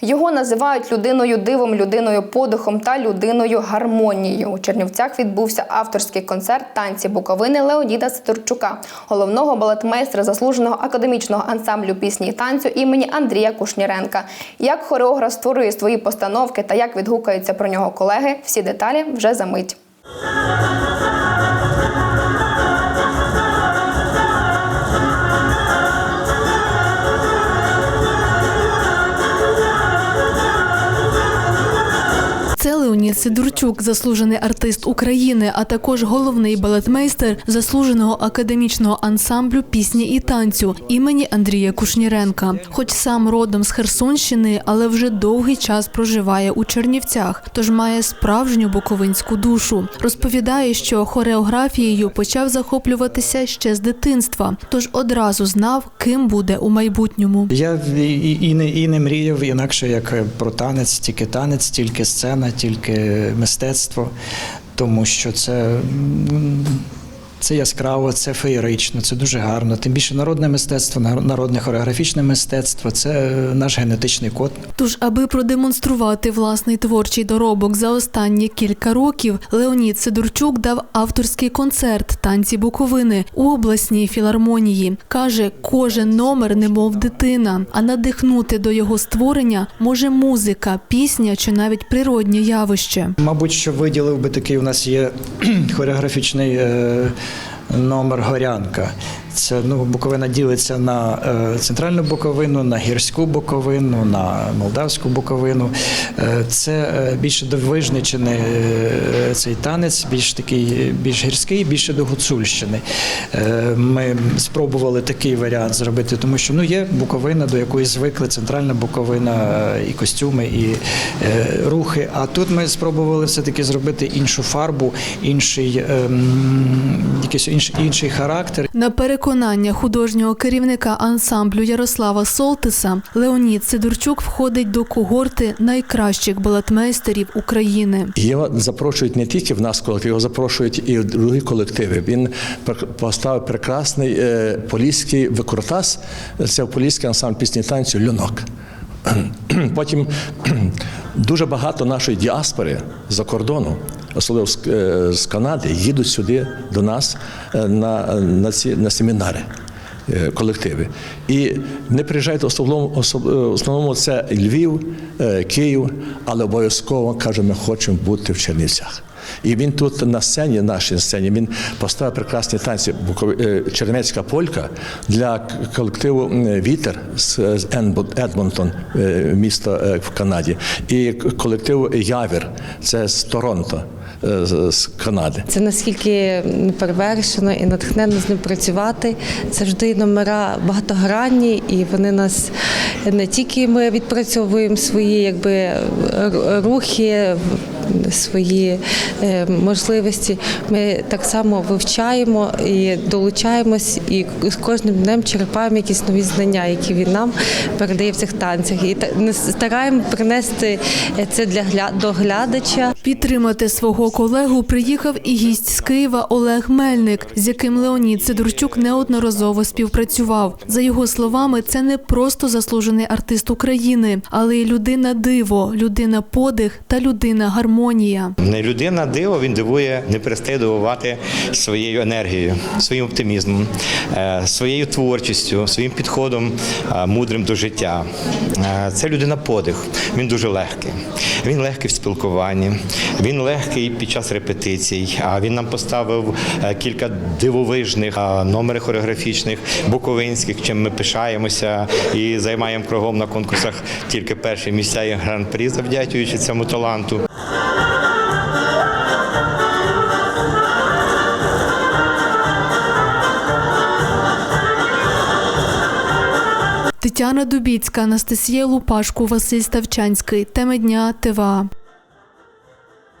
Його називають людиною дивом, людиною подихом та людиною гармонією. У Чернівцях відбувся авторський концерт танці Буковини Леоніда Сидорчука, головного балетмейстра заслуженого академічного ансамблю пісні і танцю імені Андрія Кушніренка. Як хореограф створює свої постановки та як відгукаються про нього колеги, всі деталі вже за мить. Сидорчук, заслужений артист України, а також головний балетмейстер заслуженого академічного ансамблю пісні і танцю імені Андрія Кушніренка. Хоч сам родом з Херсонщини, але вже довгий час проживає у Чернівцях, тож має справжню буковинську душу. Розповідає, що хореографією почав захоплюватися ще з дитинства, тож одразу знав, ким буде у майбутньому. Я і, і, не, і не мріяв інакше, як про танець, тільки танець, тільки сцена, тільки мистецтво, тому що це. Це яскраво, це феєрично, це дуже гарно. Тим більше народне мистецтво, нар- народне хореографічне мистецтво це наш генетичний код. Тож, аби продемонструвати власний творчий доробок за останні кілька років, Леонід Сидорчук дав авторський концерт танці Буковини у обласній філармонії. Каже, кожен номер немов дитина, а надихнути до його створення може музика, пісня чи навіть природнє явище. Мабуть, що виділив би такий у нас є хореографічний е, номер горянка. Це ну, Буковина ділиться на е, центральну Буковину, на гірську Буковину, на молдавську Буковину. Е, це е, більше до Вижничини е, цей танець, більш такий, більш гірський, більше до Гуцульщини. Е, ми спробували такий варіант зробити, тому що ну, є Буковина, до якої звикли центральна Буковина, е, і костюми, і е, рухи. А тут ми спробували все-таки зробити іншу фарбу, інший, ем, якийсь інший, інший характер. На переконання художнього керівника ансамблю Ярослава Солтиса, Леонід Сидорчук входить до когорти найкращих балетмейстерів України. Його запрошують не тільки в нас колектив, його запрошують і в другі колективи. Він поставив прекрасний е, поліський викрутас. Це поліський ансамбль пісні танцю Люнок. Потім дуже багато нашої діаспори за кордону, особливо з, е, з Канади, їдуть сюди до нас е, на, на, ці, на семінари. е, Колективи. І не приїжджають основному, основному це Львів, Київ, але обов'язково каже, ми хочемо бути в Чернівцях. І він тут на сцені, нашій сцені, він поставив прекрасні танці е, полька для колективу Вітер з Едмонтон, місто е, в Канаді, і к- колектив Явір, це з Торонто, з з Канади. Це наскільки перевершено і натхненно з ним працювати. Завжди номера багатогранні, і вони нас не тільки ми відпрацьовуємо свої якби рухи, свої е, можливості. Ми так само вивчаємо і долучаємось, і з кожним днем черпаємо якісь нові знання, які він нам передає в цих танцях. І стараємо принести це для гля- до глядача. Підтримати свого колегу приїхав і гість з Києва Олег Мельник, з яким Леонід Сидорчук неодноразово співпрацював. За його словами, це не просто заслужений артист України, але й людина диво, людина подих та людина гармонія. Людина диво, він дивує, не перестає дивувати своєю енергією, своїм оптимізмом, е, своєю творчістю, своїм підходом е, мудрим до життя. Е, Це людина подих. Він дуже легкий. Він легкий в спілкуванні, він легкий під час репетицій. А він нам поставив кілька дивовижних номерів хореографічних, буковинських, чим ми пишаємося і займаємо кругом на конкурсах тільки перші місця і гран-прі, завдячуючи цьому таланту. Тетяна Дубіцька, Анастасія Лупашко, Василь Ставчанський. Теми дня ТВА.